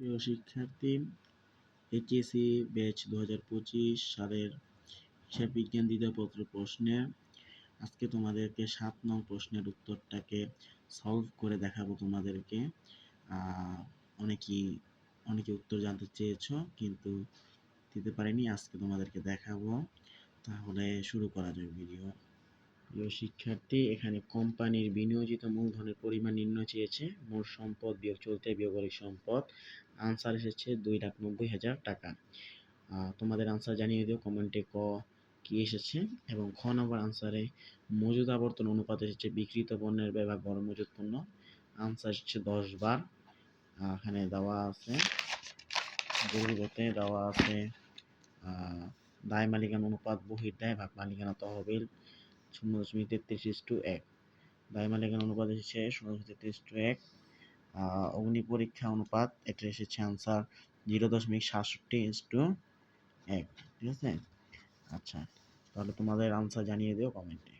প্রিয় শিক্ষার্থী HSC batch দু হাজার পঁচিশ সালের হিসাব বিজ্ঞান দ্বিতীয় পত্র প্রশ্নে আজকে তোমাদেরকে সাত নং প্রশ্নের উত্তরটাকে সলভ করে দেখাবো তোমাদেরকে। অনেকেই, অনেকে উত্তর জানতে চেয়েছো, কিন্তু দিতে পারিনি, আজকে তোমাদেরকে দেখাবো। তাহলে শুরু করা যাক ভিডিও। শিক্ষার্থী, এখানে কোম্পানির বিনিয়োজিত মূলধনের পরিমাণ নির্ণয় চেয়েছে। মোট সম্পদ বিয়োগ চলতে বিয়োগরিক সম্পদ। আনসার এসেছে দুই লাখ নব্বই হাজার টাকা। তোমাদের আনসার জানিয়ে দিও, কমেন্টে ক, কি এসেছে? এবং খ নম্বর আনসারে, মজুদ আবর্তন অনুপাত এসেছে বিক্রিত পণ্যের ব্যয় ভাগ বড় মজুদ পণ্য। আনসার এসেছে দশ বার। এখানে দেওয়া আছে গরিবতে দেওয়া আছে দায় মালিকানা অনুপাত বহির্দায় ভাগ মালিকানা তহবিল। শূন্য দশমিক তেত্রিশ টু এক। দায় মালিকানা অনুপাত এসেছে শূন্য দশমিক তেত্রিশ টু এক। অগ্নি পরীক্ষা অনুপাত, এটা এসেছে আনসার জিরো দশমিক সাতষট্টি ইস টু এক, ঠিক আছে? আচ্ছা তাহলে তোমাদের আনসার জানিয়ে দিও কমেন্টে